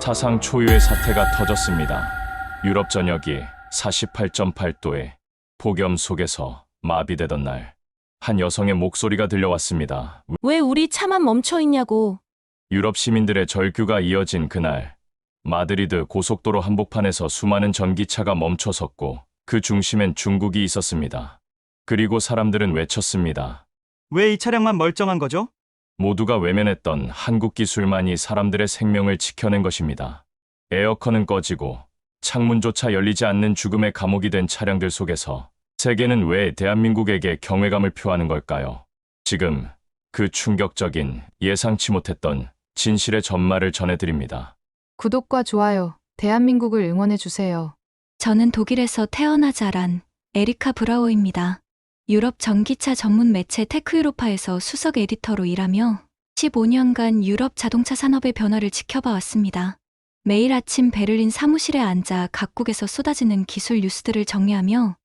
사상 초유의 사태가 터졌습니다. 유럽 전역이 48.8도의 폭염 속에서 마비되던 날, 한 여성의 목소리가 들려왔습니다. 왜 우리 차만 멈춰 있냐고. 유럽 시민들의 절규가 이어진 그날, 마드리드 고속도로 한복판에서 수많은 전기차가 멈춰 섰고 그 중심엔 중국이 있었습니다. 그리고 사람들은 외쳤습니다. 왜 이 차량만 멀쩡한 거죠? 모두가 외면했던 한국 기술만이 사람들의 생명을 지켜낸 것입니다. 에어컨은 꺼지고 창문조차 열리지 않는 죽음의 감옥이 된 차량들 속에서 세계는 왜 대한민국에게 경외감을 표하는 걸까요? 지금 그 충격적인 예상치 못했던 진실의 전말을 전해드립니다. 구독과 좋아요, 대한민국을 응원해주세요. 저는 독일에서 태어나 자란 에리카 브라우입니다. 유럽 전기차 전문 매체 테크유로파에서 수석 에디터로 일하며 15년간 유럽 자동차 산업의 변화를 지켜봐 왔습니다. 매일 아침 베를린 사무실에 앉아 각국에서 쏟아지는 기술 뉴스들을 정리하며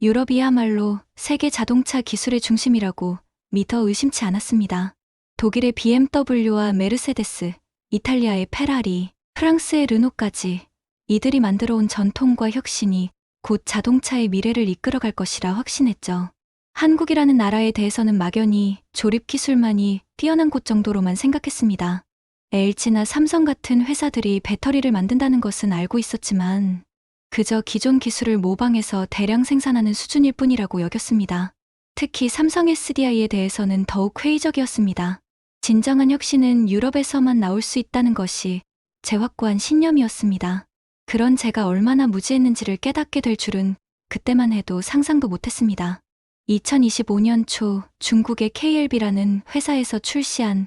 유럽이야말로 세계 자동차 기술의 중심이라고 믿어 의심치 않았습니다. 독일의 BMW와 메르세데스, 이탈리아의 페라리, 프랑스의 르노까지 이들이 만들어온 전통과 혁신이 곧 자동차의 미래를 이끌어갈 것이라 확신했죠. 한국이라는 나라에 대해서는 막연히 조립 기술만이 뛰어난 곳 정도로만 생각했습니다. LG나 삼성 같은 회사들이 배터리를 만든다는 것은 알고 있었지만 그저 기존 기술을 모방해서 대량 생산하는 수준일 뿐이라고 여겼습니다. 특히 삼성 SDI에 대해서는 더욱 회의적이었습니다. 진정한 혁신은 유럽에서만 나올 수 있다는 것이 제 확고한 신념이었습니다. 그런 제가 얼마나 무지했는지를 깨닫게 될 줄은 그때만 해도 상상도 못했습니다. 2025년 초 중국의 KLB라는 회사에서 출시한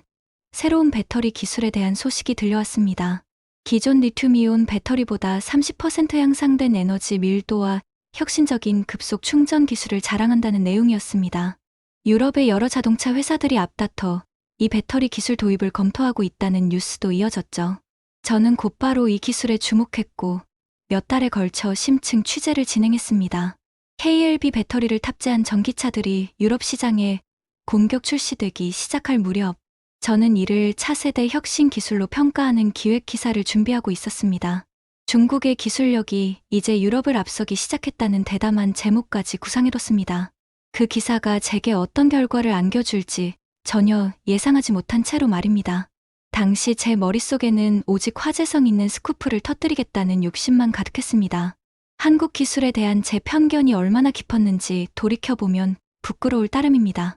새로운 배터리 기술에 대한 소식이 들려왔습니다. 기존 리튬이온 배터리보다 30% 향상된 에너지 밀도와 혁신적인 급속 충전 기술을 자랑한다는 내용이었습니다. 유럽의 여러 자동차 회사들이 앞다퉈 이 배터리 기술 도입을 검토하고 있다는 뉴스도 이어졌죠. 저는 곧바로 이 기술에 주목했고 몇 달에 걸쳐 심층 취재를 진행했습니다. KLB 배터리를 탑재한 전기차들이 유럽 시장에 공격 출시되기 시작할 무렵 저는 이를 차세대 혁신 기술로 평가하는 기획 기사를 준비하고 있었습니다. 중국의 기술력이 이제 유럽을 앞서기 시작했다는 대담한 제목까지 구상해뒀습니다. 그 기사가 제게 어떤 결과를 안겨줄지 전혀 예상하지 못한 채로 말입니다. 당시 제 머릿속에는 오직 화제성 있는 스쿠프를 터뜨리겠다는 욕심만 가득했습니다. 한국 기술에 대한 제 편견이 얼마나 깊었는지 돌이켜보면 부끄러울 따름입니다.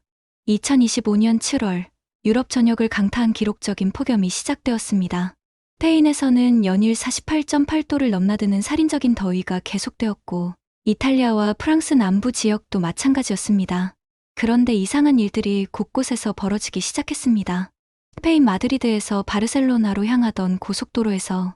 2025년 7월 유럽 전역을 강타한 기록적인 폭염이 시작되었습니다. 스페인에서는 연일 48.8도를 넘나드는 살인적인 더위가 계속되었고 이탈리아와 프랑스 남부 지역도 마찬가지였습니다. 그런데 이상한 일들이 곳곳에서 벌어지기 시작했습니다. 스페인 마드리드에서 바르셀로나로 향하던 고속도로에서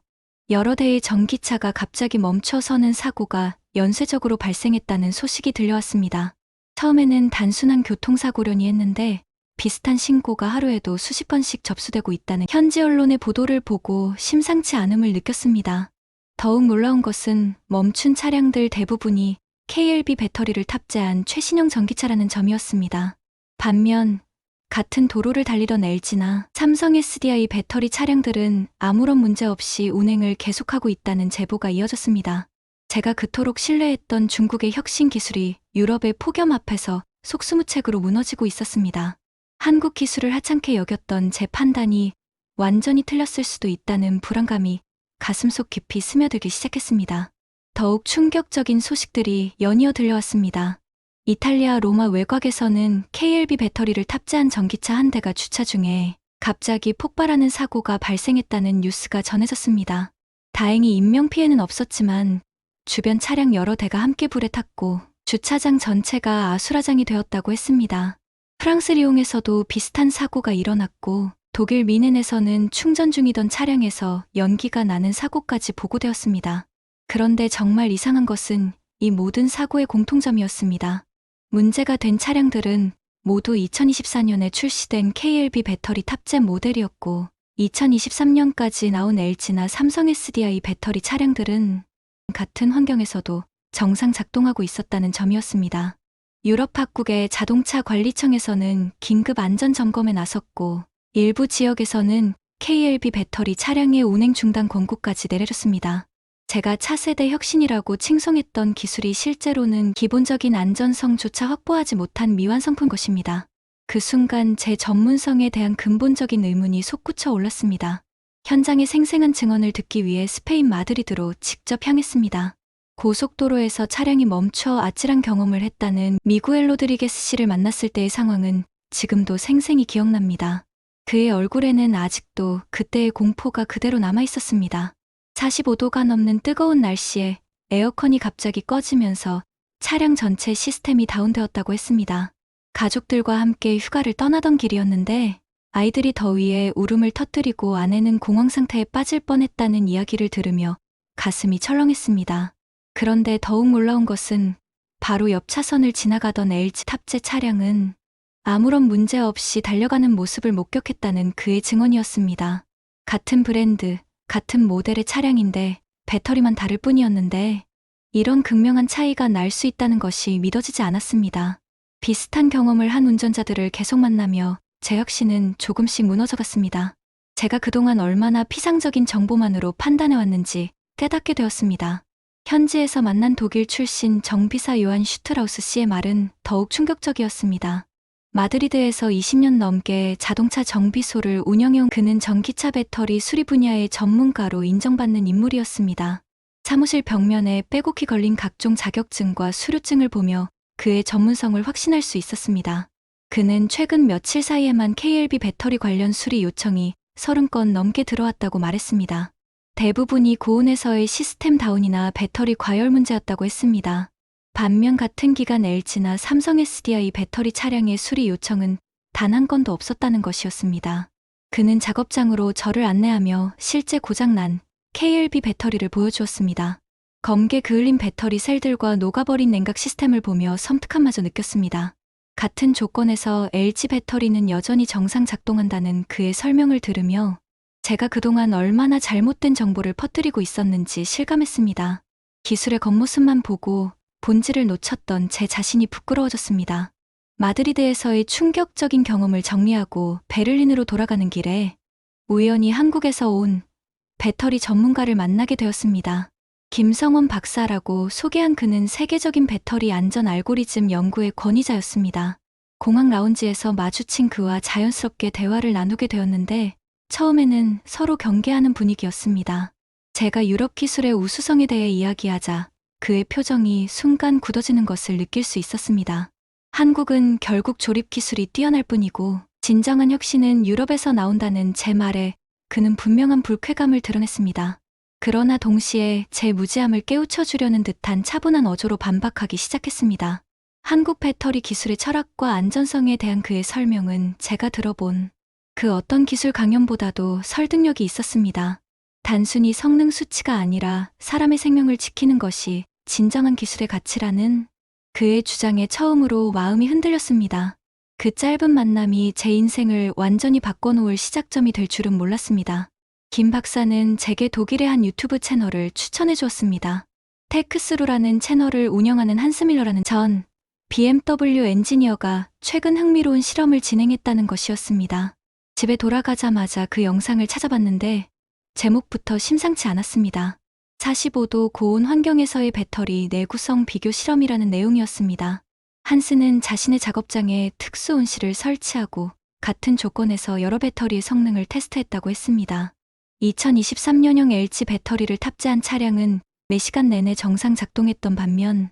여러 대의 전기차가 갑자기 멈춰서는 사고가 연쇄적으로 발생했다는 소식이 들려왔습니다. 처음에는 단순한 교통사고려니 했는데 비슷한 신고가 하루에도 수십 건씩 접수되고 있다는 현지 언론의 보도를 보고 심상치 않음을 느꼈습니다. 더욱 놀라운 것은 멈춘 차량들 대부분이 KLB 배터리를 탑재한 최신형 전기차라는 점이었습니다. 반면 같은 도로를 달리던 LG나 삼성 SDI 배터리 차량들은 아무런 문제 없이 운행을 계속하고 있다는 제보가 이어졌습니다. 제가 그토록 신뢰했던 중국의 혁신 기술이 유럽의 폭염 앞에서 속수무책으로 무너지고 있었습니다. 한국 기술을 하찮게 여겼던 제 판단이 완전히 틀렸을 수도 있다는 불안감이 가슴속 깊이 스며들기 시작했습니다. 더욱 충격적인 소식들이 연이어 들려왔습니다. 이탈리아 로마 외곽에서는 KLB 배터리를 탑재한 전기차 한 대가 주차 중에 갑자기 폭발하는 사고가 발생했다는 뉴스가 전해졌습니다. 다행히 인명피해는 없었지만 주변 차량 여러 대가 함께 불에 탔고 주차장 전체가 아수라장이 되었다고 했습니다. 프랑스 리옹에서도 비슷한 사고가 일어났고 독일 미넨에서는 충전 중이던 차량에서 연기가 나는 사고까지 보고되었습니다. 그런데 정말 이상한 것은 이 모든 사고의 공통점이었습니다. 문제가 된 차량들은 모두 2024년에 출시된 KLB 배터리 탑재 모델이었고 2023년까지 나온 LG나 삼성 SDI 배터리 차량들은 같은 환경에서도 정상 작동하고 있었다는 점이었습니다. 유럽 각국의 자동차 관리청에서는 긴급 안전 점검에 나섰고 일부 지역에서는 KLB 배터리 차량의 운행 중단 권고까지 내려줬습니다. 제가 차세대 혁신이라고 칭송했던 기술이 실제로는 기본적인 안전성조차 확보하지 못한 미완성품 것입니다. 그 순간 제 전문성에 대한 근본적인 의문이 솟구쳐 올랐습니다. 현장의 생생한 증언을 듣기 위해 스페인 마드리드로 직접 향했습니다. 고속도로에서 차량이 멈춰 아찔한 경험을 했다는 미구엘 로드리게스 씨를 만났을 때의 상황은 지금도 생생히 기억납니다. 그의 얼굴에는 아직도 그때의 공포가 그대로 남아 있었습니다. 45도가 넘는 뜨거운 날씨에 에어컨이 갑자기 꺼지면서 차량 전체 시스템이 다운되었다고 했습니다. 가족들과 함께 휴가를 떠나던 길이었는데 아이들이 더위에 울음을 터뜨리고 아내는 공황 상태에 빠질 뻔했다는 이야기를 들으며 가슴이 철렁했습니다. 그런데 더욱 놀라운 것은 바로 옆 차선을 지나가던 LG 탑재 차량은 아무런 문제 없이 달려가는 모습을 목격했다는 그의 증언이었습니다. 같은 브랜드, 같은 모델의 차량인데 배터리만 다를 뿐이었는데 이런 극명한 차이가 날 수 있다는 것이 믿어지지 않았습니다. 비슷한 경험을 한 운전자들을 계속 만나며 제 역시는 조금씩 무너져 갔습니다. 제가 그동안 얼마나 피상적인 정보만으로 판단해왔는지 깨닫게 되었습니다. 현지에서 만난 독일 출신 정비사 요한 슈트라우스 씨의 말은 더욱 충격적이었습니다. 마드리드에서 20년 넘게 자동차 정비소를 운영해온 그는 전기차 배터리 수리 분야의 전문가로 인정받는 인물이었습니다. 사무실 벽면에 빼곡히 걸린 각종 자격증과 수료증을 보며 그의 전문성을 확신할 수 있었습니다. 그는 최근 며칠 사이에만 KLB 배터리 관련 수리 요청이 30건 넘게 들어왔다고 말했습니다. 대부분이 고온에서의 시스템 다운이나 배터리 과열 문제였다고 했습니다. 반면 같은 기간 LG나 삼성 SDI 배터리 차량의 수리 요청은 단 한 건도 없었다는 것이었습니다. 그는 작업장으로 저를 안내하며 실제 고장난 KLB 배터리를 보여주었습니다. 검게 그을린 배터리 셀들과 녹아버린 냉각 시스템을 보며 섬뜩함마저 느꼈습니다. 같은 조건에서 LG 배터리는 여전히 정상 작동한다는 그의 설명을 들으며 제가 그동안 얼마나 잘못된 정보를 퍼뜨리고 있었는지 실감했습니다. 기술의 겉모습만 보고 본질을 놓쳤던 제 자신이 부끄러워졌습니다. 마드리드에서의 충격적인 경험을 정리하고 베를린으로 돌아가는 길에 우연히 한국에서 온 배터리 전문가를 만나게 되었습니다. 김성원 박사라고 소개한 그는 세계적인 배터리 안전 알고리즘 연구의 권위자였습니다. 공항 라운지에서 마주친 그와 자연스럽게 대화를 나누게 되었는데 처음에는 서로 경계하는 분위기였습니다. 제가 유럽 기술의 우수성에 대해 이야기하자 그의 표정이 순간 굳어지는 것을 느낄 수 있었습니다. 한국은 결국 조립 기술이 뛰어날 뿐이고 진정한 혁신은 유럽에서 나온다는 제 말에 그는 분명한 불쾌감을 드러냈습니다. 그러나 동시에 제 무지함을 깨우쳐 주려는 듯한 차분한 어조로 반박하기 시작했습니다. 한국 배터리 기술의 철학과 안전성에 대한 그의 설명은 제가 들어본 그 어떤 기술 강연보다도 설득력이 있었습니다. 단순히 성능 수치가 아니라 사람의 생명을 지키는 것이 진정한 기술의 가치라는 그의 주장에 처음으로 마음이 흔들렸습니다. 그 짧은 만남이 제 인생을 완전히 바꿔놓을 시작점이 될 줄은 몰랐습니다. 김 박사는 제게 독일의 한 유튜브 채널을 추천해 주었습니다. 테크스루라는 채널을 운영하는 한스밀러라는 전 BMW 엔지니어가 최근 흥미로운 실험을 진행했다는 것이었습니다. 집에 돌아가자마자 그 영상을 찾아봤는데 제목부터 심상치 않았습니다. 45도 고온 환경에서의 배터리 내구성 비교 실험이라는 내용이었습니다. 한스는 자신의 작업장에 특수 온실을 설치하고 같은 조건에서 여러 배터리의 성능을 테스트했다고 했습니다. 2023년형 LG 배터리를 탑재한 차량은 4시간 내내 정상 작동했던 반면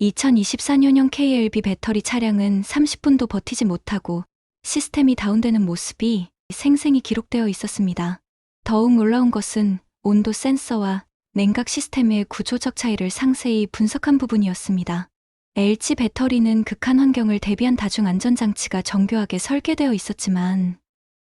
2024년형 KLB 배터리 차량은 30분도 버티지 못하고 시스템이 다운되는 모습이 생생히 기록되어 있었습니다. 더욱 놀라운 것은 온도 센서와 냉각 시스템의 구조적 차이를 상세히 분석한 부분이었습니다. LG 배터리는 극한 환경을 대비한 다중 안전장치가 정교하게 설계되어 있었지만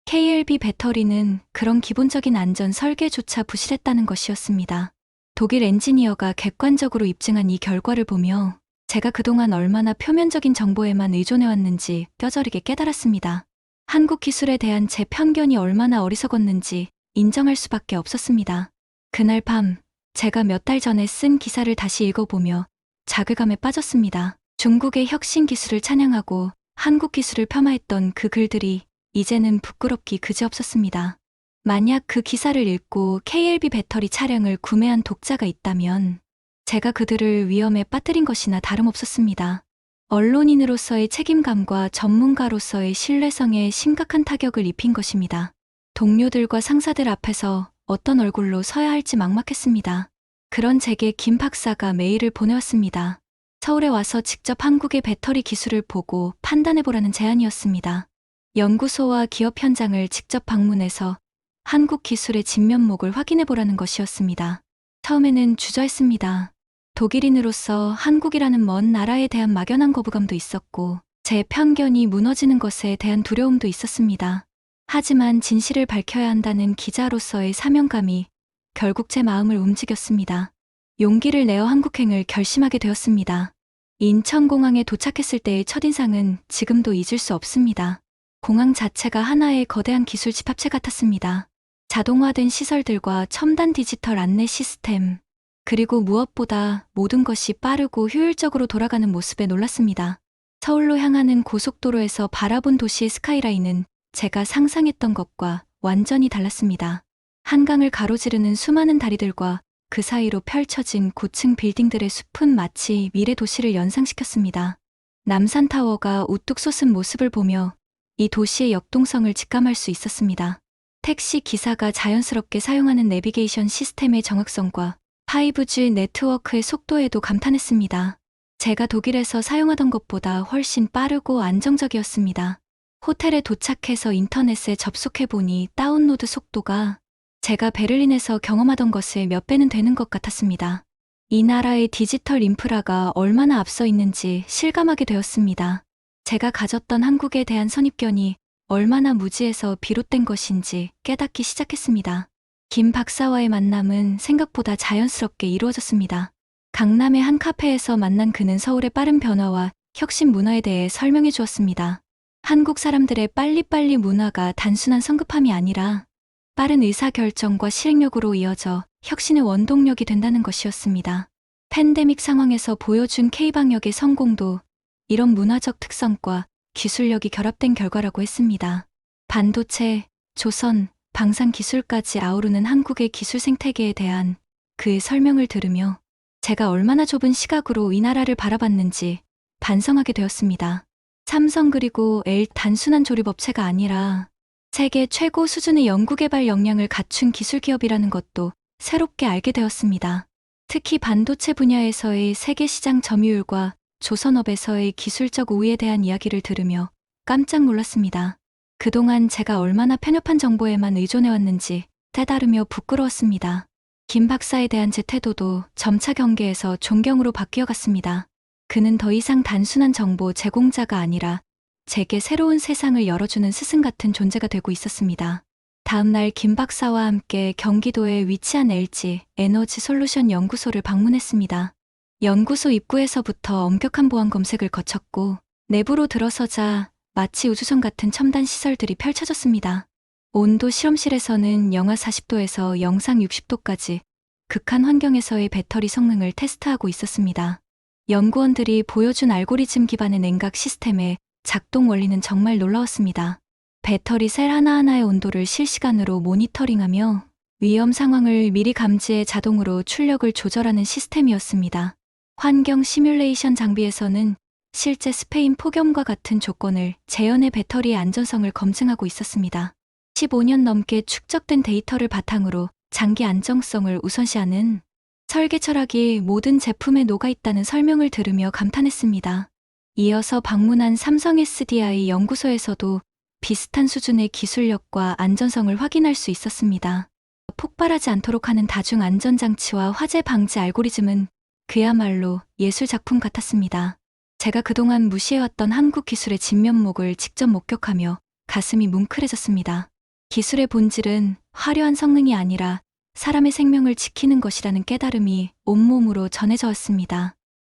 KLB 배터리는 그런 기본적인 안전 설계조차 부실했다는 것이었습니다. 독일 엔지니어가 객관적으로 입증한 이 결과를 보며 제가 그동안 얼마나 표면적인 정보에만 의존해왔는지 뼈저리게 깨달았습니다. 한국 기술에 대한 제 편견이 얼마나 어리석었는지 인정할 수밖에 없었습니다. 그날 밤 제가 몇 달 전에 쓴 기사를 다시 읽어보며 자괴감에 빠졌습니다. 중국의 혁신 기술을 찬양하고 한국 기술을 폄하했던 그 글들이 이제는 부끄럽기 그지없었습니다. 만약 그 기사를 읽고 KLB 배터리 차량을 구매한 독자가 있다면 제가 그들을 위험에 빠뜨린 것이나 다름없었습니다. 언론인으로서의 책임감과 전문가로서의 신뢰성에 심각한 타격을 입힌 것입니다. 동료들과 상사들 앞에서 어떤 얼굴로 서야 할지 막막했습니다. 그런 제게 김 박사가 메일을 보내왔습니다. 서울에 와서 직접 한국의 배터리 기술을 보고 판단해보라는 제안이었습니다. 연구소와 기업 현장을 직접 방문해서 한국 기술의 진면목을 확인해보라는 것이었습니다. 처음에는 주저했습니다. 독일인으로서 한국이라는 먼 나라에 대한 막연한 거부감도 있었고, 제 편견이 무너지는 것에 대한 두려움도 있었습니다. 하지만 진실을 밝혀야 한다는 기자로서의 사명감이 결국 제 마음을 움직였습니다. 용기를 내어 한국행을 결심하게 되었습니다. 인천공항에 도착했을 때의 첫인상은 지금도 잊을 수 없습니다. 공항 자체가 하나의 거대한 기술 집합체 같았습니다. 자동화된 시설들과 첨단 디지털 안내 시스템, 그리고 무엇보다 모든 것이 빠르고 효율적으로 돌아가는 모습에 놀랐습니다. 서울로 향하는 고속도로에서 바라본 도시의 스카이라인은 제가 상상했던 것과 완전히 달랐습니다. 한강을 가로지르는 수많은 다리들과 그 사이로 펼쳐진 고층 빌딩들의 숲은 마치 미래 도시를 연상시켰습니다. 남산타워가 우뚝 솟은 모습을 보며 이 도시의 역동성을 직감할 수 있었습니다. 택시 기사가 자연스럽게 사용하는 내비게이션 시스템의 정확성과 5G 네트워크의 속도에도 감탄했습니다. 제가 독일에서 사용하던 것보다 훨씬 빠르고 안정적이었습니다. 호텔에 도착해서 인터넷에 접속해보니 다운로드 속도가 제가 베를린에서 경험하던 것의 몇 배는 되는 것 같았습니다. 이 나라의 디지털 인프라가 얼마나 앞서 있는지 실감하게 되었습니다. 제가 가졌던 한국에 대한 선입견이 얼마나 무지에서 비롯된 것인지 깨닫기 시작했습니다. 김 박사와의 만남은 생각보다 자연스럽게 이루어졌습니다. 강남의 한 카페에서 만난 그는 서울의 빠른 변화와 혁신 문화에 대해 설명해 주었습니다. 한국 사람들의 빨리빨리 문화가 단순한 성급함이 아니라 빠른 의사결정과 실행력으로 이어져 혁신의 원동력이 된다는 것이었습니다. 팬데믹 상황에서 보여준 K방역의 성공도 이런 문화적 특성과 기술력이 결합된 결과라고 했습니다. 반도체, 조선, 방산 기술까지 아우르는 한국의 기술 생태계에 대한 그의 설명을 들으며 제가 얼마나 좁은 시각으로 이 나라를 바라봤는지 반성하게 되었습니다. 삼성 그리고 L 단순한 조립업체가 아니라 세계 최고 수준의 연구개발 역량을 갖춘 기술 기업이라는 것도 새롭게 알게 되었습니다. 특히 반도체 분야에서의 세계 시장 점유율과 조선업에서의 기술적 우위에 대한 이야기를 들으며 깜짝 놀랐습니다. 그동안 제가 얼마나 편협한 정보에만 의존해왔는지 때다르며 부끄러웠습니다. 김 박사에 대한 제 태도도 점차 경계에서 존경으로 바뀌어 갔습니다. 그는 더 이상 단순한 정보 제공자가 아니라 제게 새로운 세상을 열어주는 스승 같은 존재가 되고 있었습니다. 다음날 김 박사와 함께 경기도에 위치한 LG 에너지 솔루션 연구소를 방문했습니다. 연구소 입구에서부터 엄격한 보안 검색을 거쳤고 내부로 들어서자 마치 우주선 같은 첨단 시설들이 펼쳐졌습니다. 온도 실험실에서는 영하 40도에서 영상 60도까지 극한 환경에서의 배터리 성능을 테스트하고 있었습니다. 연구원들이 보여준 알고리즘 기반의 냉각 시스템의 작동 원리는 정말 놀라웠습니다. 배터리 셀 하나하나의 온도를 실시간으로 모니터링하며 위험 상황을 미리 감지해 자동으로 출력을 조절하는 시스템이었습니다. 환경 시뮬레이션 장비에서는 실제 스페인 폭염과 같은 조건을 재현해 배터리의 안전성을 검증하고 있었습니다. 15년 넘게 축적된 데이터를 바탕으로 장기 안정성을 우선시하는 설계 철학이 모든 제품에 녹아 있다는 설명을 들으며 감탄했습니다. 이어서 방문한 삼성 SDI 연구소에서도 비슷한 수준의 기술력과 안전성을 확인할 수 있었습니다. 폭발하지 않도록 하는 다중 안전장치와 화재 방지 알고리즘은 그야말로 예술 작품 같았습니다. 제가 그동안 무시해왔던 한국 기술의 진면목을 직접 목격하며 가슴이 뭉클해졌습니다. 기술의 본질은 화려한 성능이 아니라 사람의 생명을 지키는 것이라는 깨달음이 온몸으로 전해져 왔습니다.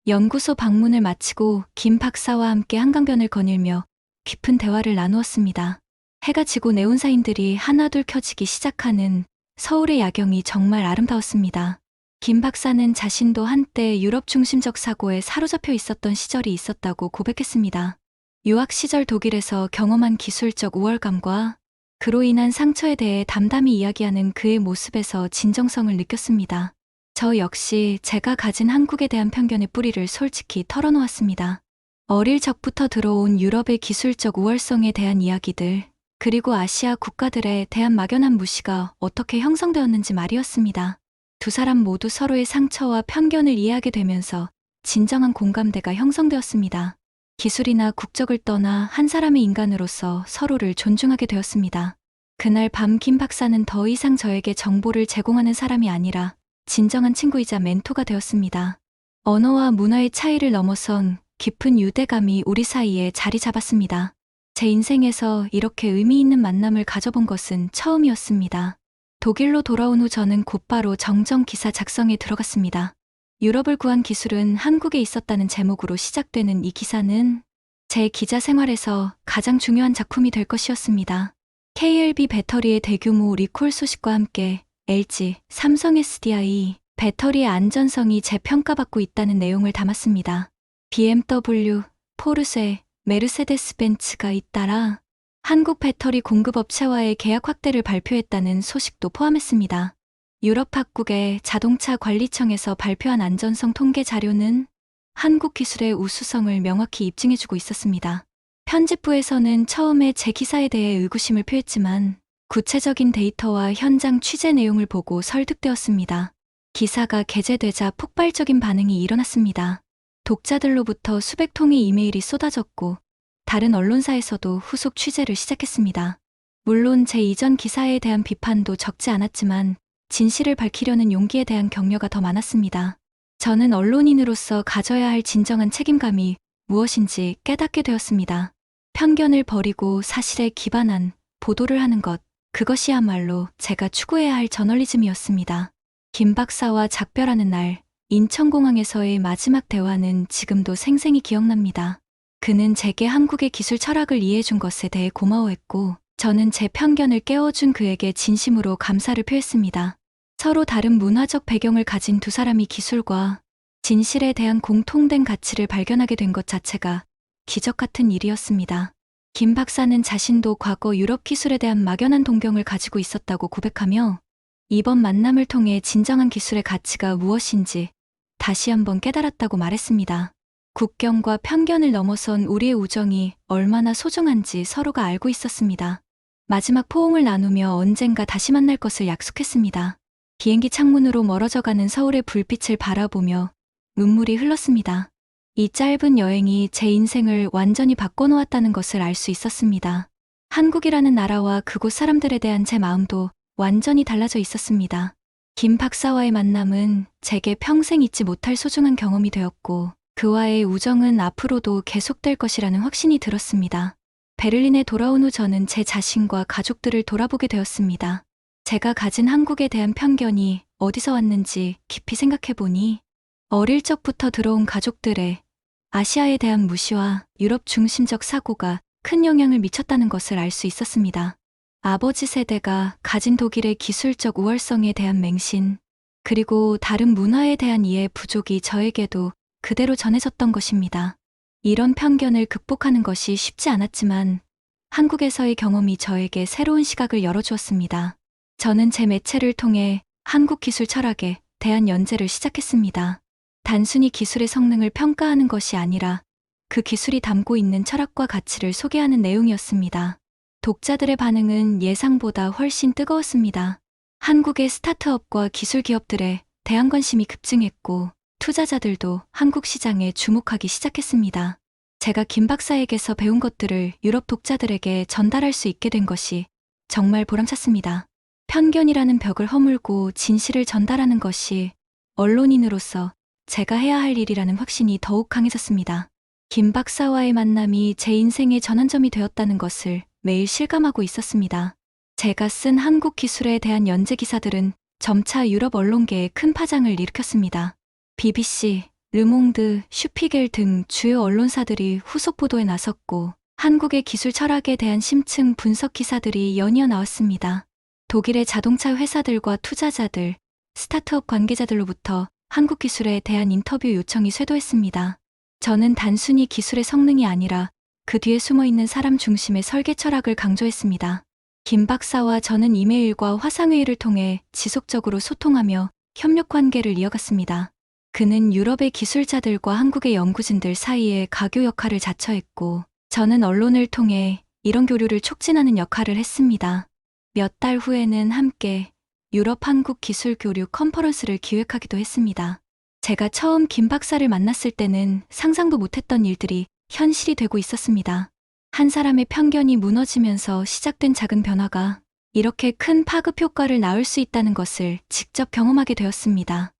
연구소 방문을 마치고 김 박사와 함께 한강변을 거닐며 깊은 대화를 나누었습니다. 해가 지고 네온사인들이 하나둘 켜지기 시작하는 서울의 야경이 정말 아름다웠습니다. 김 박사는 자신도 한때 유럽 중심적 사고에 사로잡혀 있었던 시절이 있었다고 고백했습니다. 유학 시절 독일에서 경험한 기술적 우월감과 그로 인한 상처에 대해 담담히 이야기하는 그의 모습에서 진정성을 느꼈습니다. 저 역시 제가 가진 한국에 대한 편견의 뿌리를 솔직히 털어놓았습니다. 어릴 적부터 들어온 유럽의 기술적 우월성에 대한 이야기들, 그리고 아시아 국가들에 대한 막연한 무시가 어떻게 형성되었는지 말이었습니다. 두 사람 모두 서로의 상처와 편견을 이해하게 되면서 진정한 공감대가 형성되었습니다. 기술이나 국적을 떠나 한 사람의 인간으로서 서로를 존중하게 되었습니다. 그날 밤 김 박사는 더 이상 저에게 정보를 제공하는 사람이 아니라 진정한 친구이자 멘토가 되었습니다. 언어와 문화의 차이를 넘어선 깊은 유대감이 우리 사이에 자리 잡았습니다. 제 인생에서 이렇게 의미 있는 만남을 가져본 것은 처음이었습니다. 독일로 돌아온 후 저는 곧바로 정정 기사 작성에 들어갔습니다. 유럽을 구한 기술은 한국에 있었다는 제목으로 시작되는 이 기사는 제 기자 생활에서 가장 중요한 작품이 될 것이었습니다. KLB 배터리의 대규모 리콜 소식과 함께 LG, 삼성 SDI, 배터리의 안전성이 재평가받고 있다는 내용을 담았습니다. BMW, 포르쉐, 메르세데스 벤츠가 잇따라 한국 배터리 공급업체와의 계약 확대를 발표했다는 소식도 포함했습니다. 유럽 각국의 자동차 관리청에서 발표한 안전성 통계 자료는 한국 기술의 우수성을 명확히 입증해주고 있었습니다. 편집부에서는 처음에 제 기사에 대해 의구심을 표했지만 구체적인 데이터와 현장 취재 내용을 보고 설득되었습니다. 기사가 게재되자 폭발적인 반응이 일어났습니다. 독자들로부터 수백 통의 이메일이 쏟아졌고 다른 언론사에서도 후속 취재를 시작했습니다. 물론 제 이전 기사에 대한 비판도 적지 않았지만 진실을 밝히려는 용기에 대한 격려가 더 많았습니다. 저는 언론인으로서 가져야 할 진정한 책임감이 무엇인지 깨닫게 되었습니다. 편견을 버리고 사실에 기반한 보도를 하는 것, 그것이야말로 제가 추구해야 할 저널리즘이었습니다. 김 박사와 작별하는 날, 인천공항에서의 마지막 대화는 지금도 생생히 기억납니다. 그는 제게 한국의 기술 철학을 이해해 준 것에 대해 고마워했고, 저는 제 편견을 깨워준 그에게 진심으로 감사를 표했습니다. 서로 다른 문화적 배경을 가진 두 사람이 기술과 진실에 대한 공통된 가치를 발견하게 된 것 자체가 기적 같은 일이었습니다. 김 박사는 자신도 과거 유럽 기술에 대한 막연한 동경을 가지고 있었다고 고백하며 이번 만남을 통해 진정한 기술의 가치가 무엇인지 다시 한번 깨달았다고 말했습니다. 국경과 편견을 넘어선 우리의 우정이 얼마나 소중한지 서로가 알고 있었습니다. 마지막 포옹을 나누며 언젠가 다시 만날 것을 약속했습니다. 비행기 창문으로 멀어져 가는 서울의 불빛을 바라보며 눈물이 흘렀습니다. 이 짧은 여행이 제 인생을 완전히 바꿔놓았다는 것을 알 수 있었습니다. 한국이라는 나라와 그곳 사람들에 대한 제 마음도 완전히 달라져 있었습니다. 김 박사와의 만남은 제게 평생 잊지 못할 소중한 경험이 되었고, 그와의 우정은 앞으로도 계속될 것이라는 확신이 들었습니다. 베를린에 돌아온 후 저는 제 자신과 가족들을 돌아보게 되었습니다. 제가 가진 한국에 대한 편견이 어디서 왔는지 깊이 생각해 보니 어릴 적부터 들어온 가족들의 아시아에 대한 무시와 유럽 중심적 사고가 큰 영향을 미쳤다는 것을 알 수 있었습니다. 아버지 세대가 가진 독일의 기술적 우월성에 대한 맹신, 그리고 다른 문화에 대한 이해 부족이 저에게도 그대로 전해졌던 것입니다. 이런 편견을 극복하는 것이 쉽지 않았지만 한국에서의 경험이 저에게 새로운 시각을 열어주었습니다. 저는 제 매체를 통해 한국 기술 철학에 대한 연재를 시작했습니다. 단순히 기술의 성능을 평가하는 것이 아니라 그 기술이 담고 있는 철학과 가치를 소개하는 내용이었습니다. 독자들의 반응은 예상보다 훨씬 뜨거웠습니다. 한국의 스타트업과 기술 기업들에 대한 관심이 급증했고 투자자들도 한국 시장에 주목하기 시작했습니다. 제가 김 박사에게서 배운 것들을 유럽 독자들에게 전달할 수 있게 된 것이 정말 보람찼습니다. 편견이라는 벽을 허물고 진실을 전달하는 것이 언론인으로서 제가 해야 할 일이라는 확신이 더욱 강해졌습니다. 김 박사와의 만남이 제 인생의 전환점이 되었다는 것을 매일 실감하고 있었습니다. 제가 쓴 한국 기술에 대한 연재 기사들은 점차 유럽 언론계에 큰 파장을 일으켰습니다. BBC, 르몽드, 슈피겔 등 주요 언론사들이 후속 보도에 나섰고 한국의 기술 철학에 대한 심층 분석 기사들이 연이어 나왔습니다. 독일의 자동차 회사들과 투자자들, 스타트업 관계자들로부터 한국 기술에 대한 인터뷰 요청이 쇄도했습니다. 저는 단순히 기술의 성능이 아니라 그 뒤에 숨어 있는 사람 중심의 설계 철학을 강조했습니다. 김 박사와 저는 이메일과 화상회의를 통해 지속적으로 소통하며 협력 관계를 이어갔습니다. 그는 유럽의 기술자들과 한국의 연구진들 사이에 가교 역할을 자처했고, 저는 언론을 통해 이런 교류를 촉진하는 역할을 했습니다. 몇 달 후에는 함께 유럽 한국 기술 교류 컨퍼런스를 기획하기도 했습니다. 제가 처음 김 박사를 만났을 때는 상상도 못했던 일들이 현실이 되고 있었습니다. 한 사람의 편견이 무너지면서 시작된 작은 변화가 이렇게 큰 파급 효과를 낳을 수 있다는 것을 직접 경험하게 되었습니다.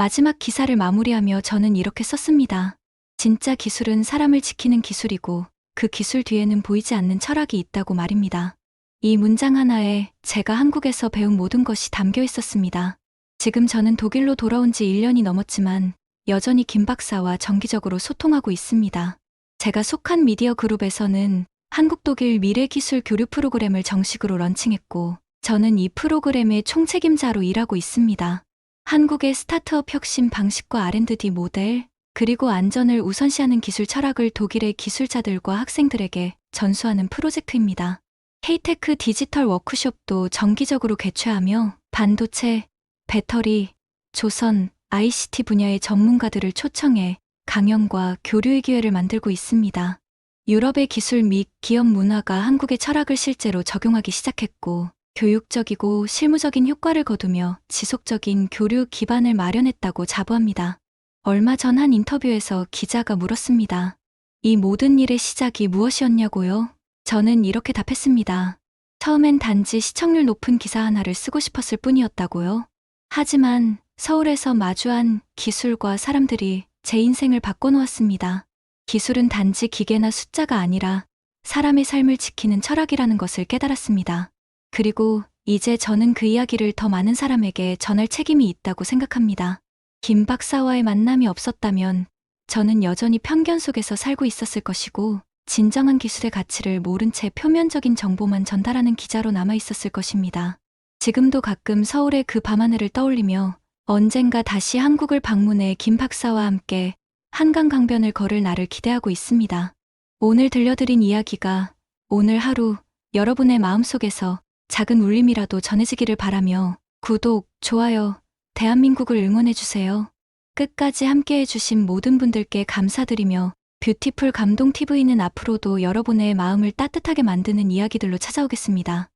마지막 기사를 마무리하며 저는 이렇게 썼습니다. 진짜 기술은 사람을 지키는 기술이고 그 기술 뒤에는 보이지 않는 철학이 있다고 말입니다. 이 문장 하나에 제가 한국에서 배운 모든 것이 담겨 있었습니다. 지금 저는 독일로 돌아온 지 1년이 넘었지만 여전히 김 박사와 정기적으로 소통하고 있습니다. 제가 속한 미디어 그룹에서는 한국 독일 미래 기술 교류 프로그램을 정식으로 런칭했고 저는 이 프로그램의 총책임자로 일하고 있습니다. 한국의 스타트업 혁신 방식과 R&D 모델, 그리고 안전을 우선시하는 기술 철학을 독일의 기술자들과 학생들에게 전수하는 프로젝트입니다. K테크 디지털 워크숍도 정기적으로 개최하며 반도체, 배터리, 조선, ICT 분야의 전문가들을 초청해 강연과 교류의 기회를 만들고 있습니다. 유럽의 기술 및 기업 문화가 한국의 철학을 실제로 적용하기 시작했고, 교육적이고 실무적인 효과를 거두며 지속적인 교류 기반을 마련했다고 자부합니다. 얼마 전 한 인터뷰에서 기자가 물었습니다. 이 모든 일의 시작이 무엇이었냐고요? 저는 이렇게 답했습니다. 처음엔 단지 시청률 높은 기사 하나를 쓰고 싶었을 뿐이었다고요. 하지만 서울에서 마주한 기술과 사람들이 제 인생을 바꿔놓았습니다. 기술은 단지 기계나 숫자가 아니라 사람의 삶을 지키는 철학이라는 것을 깨달았습니다. 그리고 이제 저는 그 이야기를 더 많은 사람에게 전할 책임이 있다고 생각합니다. 김 박사와의 만남이 없었다면 저는 여전히 편견 속에서 살고 있었을 것이고 진정한 기술의 가치를 모른 채 표면적인 정보만 전달하는 기자로 남아 있었을 것입니다. 지금도 가끔 서울의 그 밤하늘을 떠올리며 언젠가 다시 한국을 방문해 김 박사와 함께 한강 강변을 걸을 날을 기대하고 있습니다. 오늘 들려드린 이야기가 오늘 하루 여러분의 마음속에서 작은 울림이라도 전해지기를 바라며 구독, 좋아요, 대한민국을 응원해주세요. 끝까지 함께해주신 모든 분들께 감사드리며 뷰티풀 감동 TV는 앞으로도 여러분의 마음을 따뜻하게 만드는 이야기들로 찾아오겠습니다.